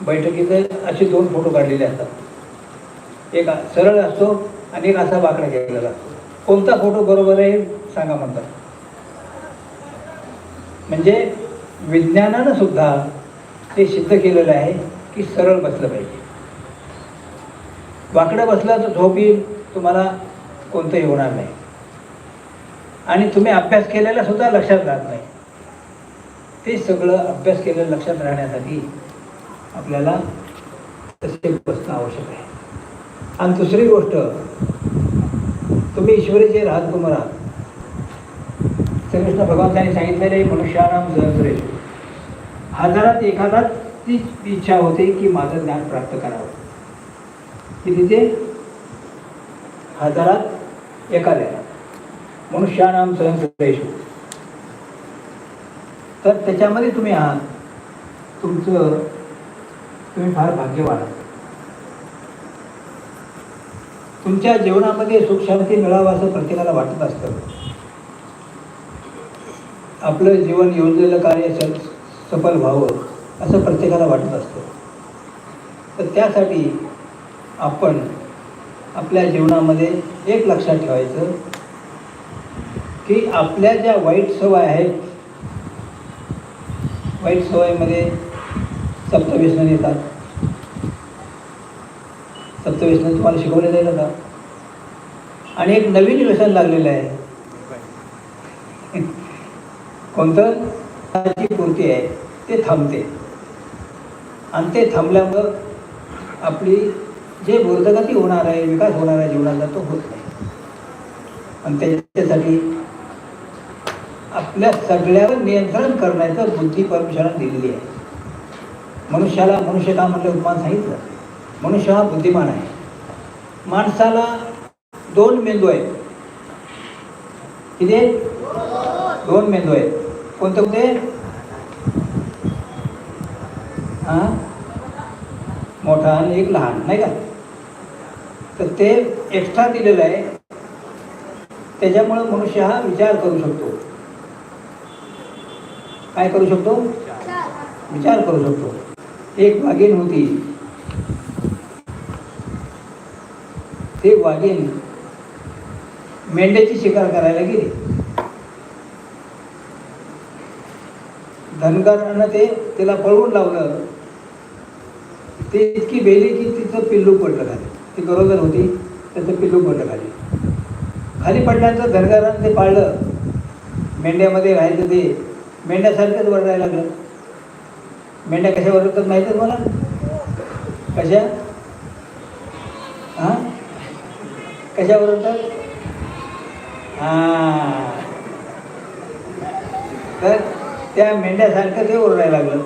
बैठकीचे असे दोन फोटो काढलेले असतात. एक सरळ असतो आणि एक असा वाकडा केलेला असतो. कोणता फोटो बरोबर आहे सांगा म्हणतात. म्हणजे विज्ञानानं सुद्धा ते सिद्ध केलेलं आहे की सरळ बसलं पाहिजे. वाकडं बसलं तर झोप येईल तुम्हाला कोणतंही होणार नाही. आणि तुम्ही अभ्यास केलेला सुद्धा लक्षात राहत नाही. ते सगळं अभ्यास केलेलं लक्षात राहण्यासाठी आपल्याला तसे बसणं आवश्यक आहे. आणि दुसरी गोष्ट तुम्ही ईश्वरीचे राजकुमार आहात. श्रीकृष्ण भगवान त्यांनी सांगितलेले मनुष्याराम सहस्रेश हजारात एखादाच तीच इच्छा होते की माझं ज्ञान प्राप्त करावं. की तिथे हजारात एखाद्याला. मनुष्यानाम सहस्रेश तर त्याच्यामध्ये तुम्ही आहात. तुमचं तुम्ही फार भाग्यवान आहात. तुमच्या जीवनामध्ये सुख शांती मिळावं असं प्रत्येकाला वाटत असतं. आपलं जीवन योजलेलं कार्य सफल व्हावं असं प्रत्येकाला वाटत असतं. तर त्यासाठी आपण आपल्या जीवनामध्ये एक लक्षात ठेवायचं की आपल्या ज्या वाईट सवय आहेत वाईट सवयीमध्ये सप्तव्यसन येतात. सप्तव्यसन तुम्हाला शिकवलं जाईल का आणि एक नवीन व्यसन लागलेलं आहे. कोणतं? पूर्ती आहे. ते थांबते. आणि ते थांबल्यामुळं आपली जे बुर्धगती होणार आहे विकास होणार आहे जीवनाचा तो होत नाही. आणि त्याच्यासाठी आपल्या सगळ्यावर नियंत्रण करण्याचं बुद्धी परमेश्वराने दिलेली आहे. मनुष्याला मनुष्य का म्हटलं उपमान सांगितलं? मनुष्य हा बुद्धिमान आहे. माणसाला दोन मेंदू आहेत. किती? दोन मेंदू आहेत. कोणते कोणते? हा? मोठा आणि एक लहान नाही का? तर ते एक्स्ट्रा दिलेलं आहे. त्याच्यामुळं मनुष्य हा विचार करू शकतो. काय करू शकतो? विचार करू शकतो. एक वाघीण होती. ते वाघीण मेंढ्याची शिकार करायला गेली. धनगरानं ते तिला पळवून लावलं. ते इतकी बेली की तिचं पिल्लू पडलं खाली. ती गरोदर होती त्याचं पिल्लू पडलं खाली. खाली पडल्यानंतर धनगरानं ते पाळलं. मेंढ्यामध्ये राहायचं ते. मेंढ्यासारखंच वरडायला लागलं. मेंढ्या कशा वरडतात माहिती आहे मला कशा? हां? कशा वरडतात हां. तर त्या मेंढ्यासारखं ते ओरडायला लागलं.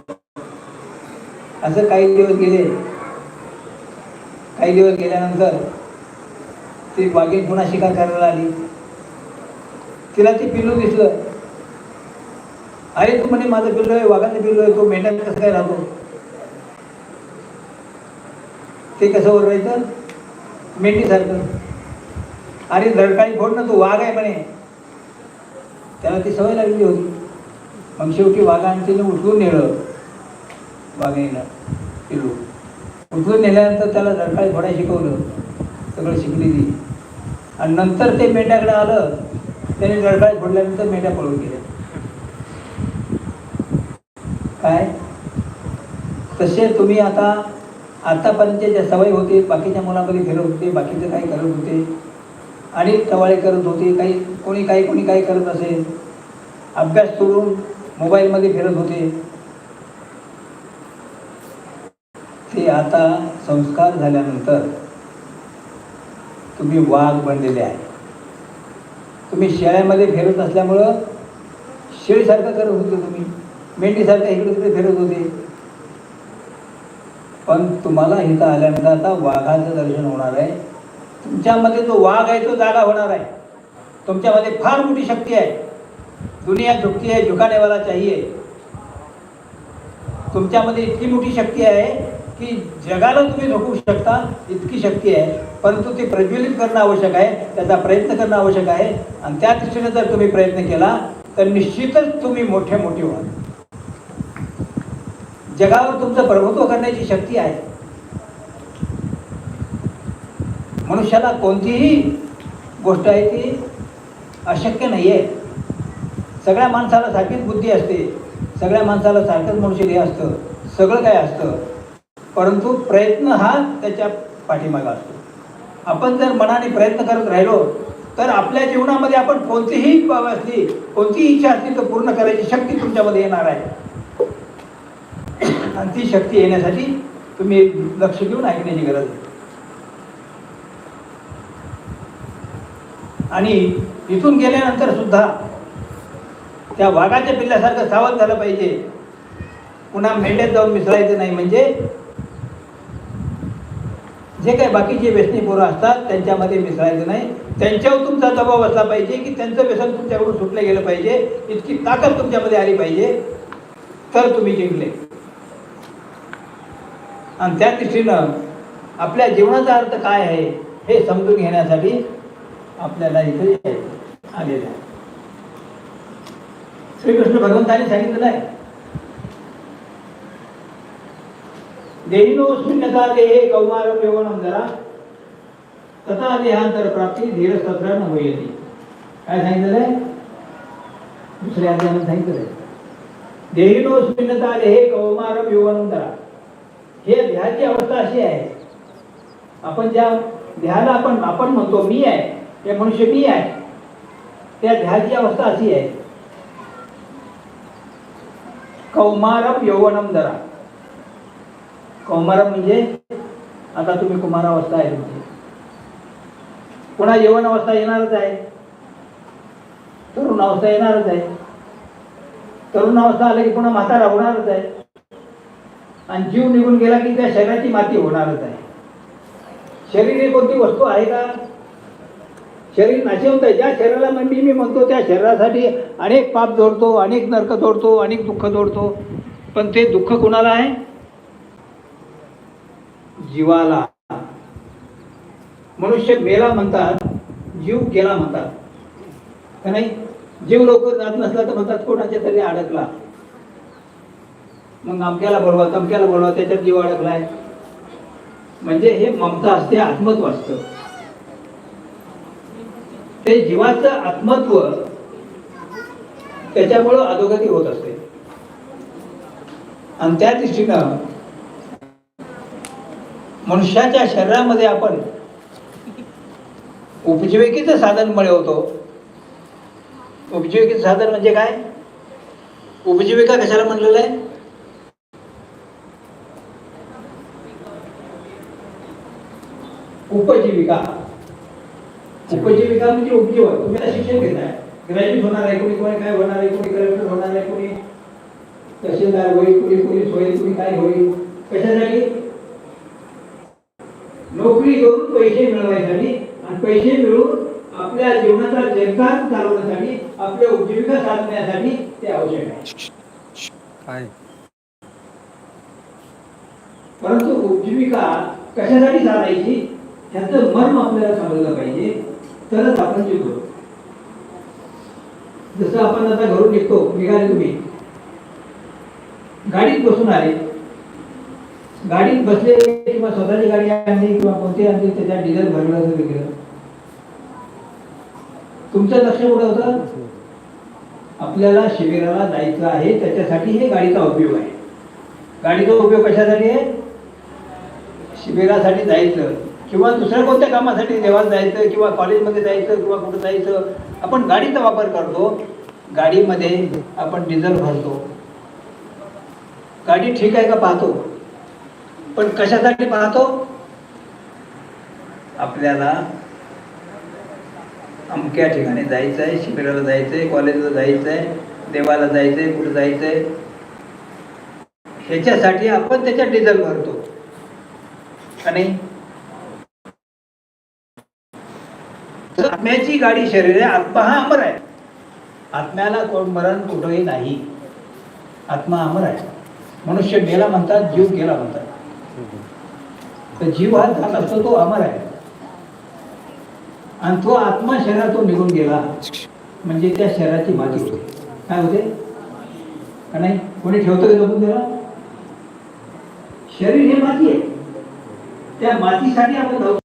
असं काही दिवस गेले. काही दिवस गेल्यानंतर ती वाघीण पुन्हा शिकार करायला आली. तिला ती पिल्लू दिसलं. अरे तू म्हणे माझं पिल्लो आहे वाघाचं पिल्लो आहे तो मेंढ्यात कसं काय राहतो? ते कसं ओरवायचं मेंढीसारखं. अरे धडकाळी फोड ना तू वाघ आहे म्हणे. त्याला ती सवय लागली होती. मग शेवटी वाघाने उठवून नेलं. वाघिणीला पिल्लू उठवून नेल्यानंतर त्याला धडकाळी फोडाय शिकवलं. सगळं शिकली ती. आणि नंतर ते मेंढ्याकडे आलं. त्याने धडकाळी फोडल्यानंतर मेंढ्या पळून गेल्या. काय? तसे तुम्ही आता आतापर्यंत ज्या सवय होते बाकीच्या मुलामध्ये फिरत होते बाकीचे काही करत होते आणि टवाळे करत होते काही कोणी काही कोणी काही करत असेल अभ्यास सोडून मोबाईलमध्ये फिरत होते. ते आता संस्कार झाल्यानंतर तुम्ही वाघ बनलेले आहे. तुम्ही शेळ्यामध्ये फिरत असल्यामुळं शेळीसारखं करत होते तुम्ही. मेंढीसारखं इकडे तिकडे फिरत होते. पण तुम्हाला इथं आल्यानंतर आता वाघाचं दर्शन होणार आहे. तुमच्यामध्ये जो वाघ आहे तो जागा होणार आहे. तुमच्यामध्ये फार मोठी शक्ती आहे. दुनिया झुकती आहे झुकाने वाला चाहिए तुमच्यामध्ये इतकी मोठी शक्ती आहे की जगाला तुम्ही झोपू शकता इतकी शक्ती आहे. परंतु ते प्रज्वलित करणं आवश्यक आहे त्याचा प्रयत्न करणं आवश्यक आहे. आणि त्या दृष्टीने जर तुम्ही प्रयत्न केला तर निश्चितच तुम्ही मोठे मोठे व्हाल. जगावर तुमचं प्रभुत्व करण्याची शक्ती आहे. मनुष्याला कोणतीही गोष्ट आहे ती अशक्य नाही आहे सगळ्या माणसाला सारखीच बुद्धी असते. सगळ्या माणसाला सारखंच मनुष्य हे असतं. सगळं काय असतं? परंतु प्रयत्न हा त्याच्या पाठीमागा असतो. आपण जर मनाने प्रयत्न करत राहिलो तर आपल्या जीवनामध्ये आपण कोणतीही बाब असली कोणतीही इच्छा असली तर पूर्ण करायची शक्ती तुमच्यामध्ये येणार आहे. आणि ती शक्ती येण्यासाठी तुम्ही लक्ष देऊन ऐकण्याची गरज आहे. आणि इथून गेल्यानंतर सुद्धा त्या वाघाच्या पिल्ल्यासारखं सावध झालं पाहिजे. पुन्हा मेंढ्यात जाऊन मिसळायचं नाही. म्हणजे जे काही बाकीचे व्यसनी पोरं असतात त्यांच्यामध्ये मिसळायचं नाही. त्यांच्यावर तुमचा दबाव असला पाहिजे की त्यांचं व्यसन तुमच्याकडून सुटलं गेलं पाहिजे. इतकी ताकद तुमच्यामध्ये आली पाहिजे. तर तुम्ही जिंकले. आणि त्या दृष्टीनं आपल्या जीवनाचा अर्थ काय आहे हे समजून घेण्यासाठी आपल्याला इथे आलेलं आहे. श्रीकृष्ण भगवंताने सांगितलेलं आहे देहिनो शून्यता देहे कौमारम यवनम जरा तथा देहांतर प्राप्ती धीर सत्र न होईल काय सांगितलेलं आहे? दुसऱ्या अध्यायामध्ये सांगितलेलं आहे. देहिनो शून्यता देहे कौमारम यवनम जरा. हे देहाची अवस्था अशी आहे. आपण ज्या देहाला आपण आपण म्हणतो मी आहे ते मनुष्य मी आहे त्या देहाची अवस्था अशी आहे. कौमारम यौवनम दरा कौमारम म्हणजे आता तुम्ही कुमारावस्था आहे तुमची. पुन्हा यवन अवस्था येणारच आहे. तरुण अवस्था येणारच आहे. तरुण अवस्था आलं की पुन्हा म्हातारा होणारच आहे. आणि जीव निघून गेला की त्या शरीराची माती होणारच आहे. शरीर ही कोणती वस्तू आहे का? शरीर नाशिवंत आहे. ज्या शरीराला मी मी म्हणतो त्या शरीरासाठी अनेक पाप जोडतो अनेक नरक जोडतो अनेक दुःख जोडतो. पण ते दुःख कुणाला आहे? जीवाला. मनुष्य मेला म्हणतात जीव गेला म्हणतात. का नाही? जीव लवकर जात नसला तर म्हणतात कोणाच्या तरी अडकला. मग अमक्याला बोलवा तमक्याला बोलवा त्याच्यात जीव अडकलाय. म्हणजे हे ममता असते आत्मत्व असतं. ते जीवाचं आत्मत्व त्याच्यामुळं अधोगती होत असते. आणि त्या दृष्टीनं मनुष्याच्या शरीरामध्ये आपण उपजीविकेचं साधन मिळवतो. उपजीविकेचं साधन म्हणजे काय? उपजीविका कशाला म्हणलेलं आहे? उपजीविका. उपजीविका म्हणजे उपजीवन तुम्ही आता शिक्षण घेताय. ग्रॅज्युएट होणार आहे कोणी कोणी काय होणार आहे? कोणी कलेक्टर होणार आहे? कोणी तहसीलदार होईल कोणी पोलीस होईल कोणी काय होईल? कशासाठी? नोकरी करून पैसे मिळवायसाठी आणि पैसे मिळवून आपल्या जीवनाचा जगतात चालवण्यासाठी आपल्या उपजीविका साधण्यासाठी ते आवश्यक आहे. परंतु उपजीविका कशासाठी चालायची ह्याचं मर्म आपल्याला समजलं पाहिजे तरच आपण जिंकतो जसं आपण आता घरून निघतो निघाले तुम्ही. गाडीत बसून आले. गाडीत बसले किंवा स्वतःची गाडी आणली किंवा कोणती आणली त्याच्यात डिझेल भरलं असं वेगळं तुमचं लक्ष कुठं होतं? आपल्याला शिबिराला जायचं आहे त्याच्यासाठी हे गाडीचा उपयोग आहे. गाडीचा उपयोग कशासाठी आहे? शिबिरासाठी जायचं. किंवा दुसऱ्या कोणत्या कामासाठी देवाला जायचं किंवा कॉलेजमध्ये जायचं किंवा कुठं जायचं आपण गाडीचा वापर करतो. गाडीमध्ये आपण डिझेल भरतो. गाडी ठीक आहे का? पाहतो. पण कशासाठी पाहतो? आपल्याला अमक्या ठिकाणी जायचं आहे शिबिराला जायचं आहे कॉलेजला जायचं आहे देवाला जायचं आहे कुठं जायचं आहे ह्याच्यासाठी आपण त्याच्यात डिझेल भरतो. आणि तर आत्म्याची गाडी शरीर आहे आत्मा हा अमर आहे. आत्म्याला कोण मरण कुठंही नाही. आत्मा अमर आहे. मनुष्य मेला म्हणतात जीव गेला म्हणतात. तर जीव हा जात असतो तो अमर आहे. आणि तो आत्मा शरीरातून निघून गेला म्हणजे त्या शरीराची माती होते. काय होते? का नाही? कोणी ठेवतो का जपून त्याला? शरीर हे माती आहे. त्या मातीसाठी आपण धावतो.